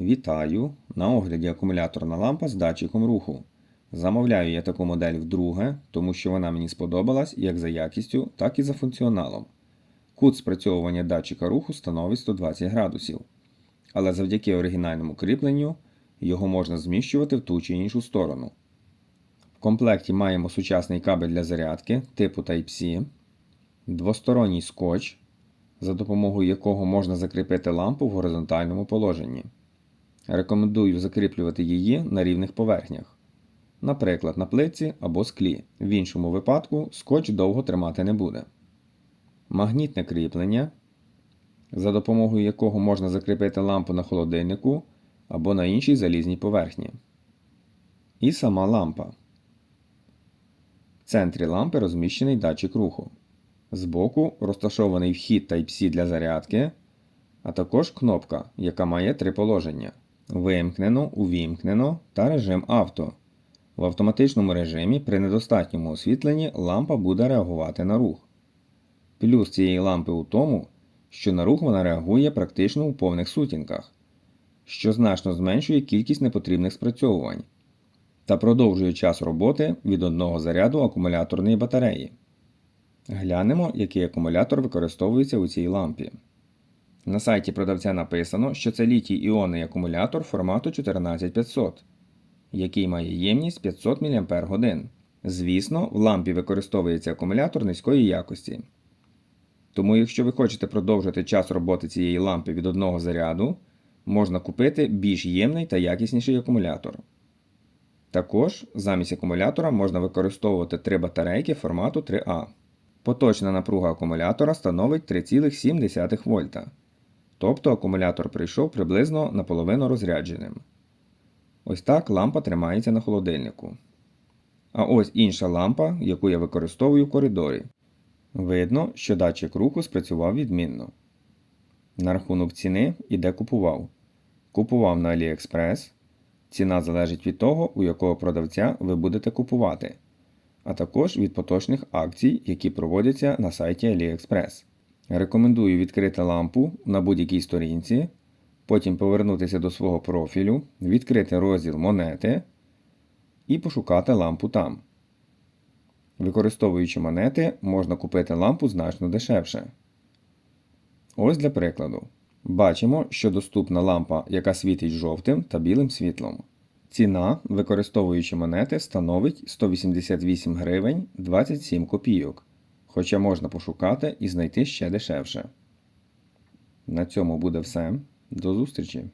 Вітаю! На огляді акумуляторна лампа з датчиком руху. Замовляю я таку модель вдруге, тому що вона мені сподобалась як за якістю, так і за функціоналом. Кут спрацьовування датчика руху становить 120 градусів, але завдяки оригінальному кріпленню його можна зміщувати в ту чи іншу сторону. В комплекті маємо сучасний кабель для зарядки типу Type-C, двосторонній скотч, за допомогою якого можна закріпити лампу в горизонтальному положенні. Рекомендую закріплювати її на рівних поверхнях, наприклад, на плитці або склі. В іншому випадку скотч довго тримати не буде. Магнітне кріплення, за допомогою якого можна закріпити лампу на холодильнику або на іншій залізній поверхні. І сама лампа. В центрі лампи розміщений датчик руху. Збоку розташований вхід Type-C для зарядки, а також кнопка, яка має три положення: вимкнено, увімкнено та режим авто. В автоматичному режимі при недостатньому освітленні лампа буде реагувати на рух. Плюс цієї лампи у тому, що на рух вона реагує практично у повних сутінках, що значно зменшує кількість непотрібних спрацьовувань та продовжує час роботи від одного заряду акумуляторної батареї. Глянемо, який акумулятор використовується у цій лампі. На сайті продавця написано, що це літій іонний акумулятор формату 14500, який має ємність 500 мАч. Звісно, в лампі використовується акумулятор низької якості. Тому, якщо ви хочете продовжити час роботи цієї лампи від одного заряду, можна купити більш ємний та якісніший акумулятор. Також замість акумулятора можна використовувати три батарейки формату 3А. Поточна напруга акумулятора становить 3,7 вольта. Тобто акумулятор прийшов приблизно наполовину розрядженим. Ось так лампа тримається на холодильнику. А ось інша лампа, яку я використовую в коридорі. Видно, що датчик руху спрацював відмінно. На рахунок ціни і де купував. Купував на AliExpress. Ціна залежить від того, у якого продавця ви будете купувати, а також від поточних акцій, які проводяться на сайті AliExpress. Рекомендую відкрити лампу на будь-якій сторінці, потім повернутися до свого профілю, відкрити розділ монети і пошукати лампу там. Використовуючи монети, можна купити лампу значно дешевше. Ось для прикладу. Бачимо, що доступна лампа, яка світить жовтим та білим світлом. Ціна, використовуючи монети, становить 188 гривень 27 копійок, хоча можна пошукати і знайти ще дешевше. На цьому буде все. До зустрічі!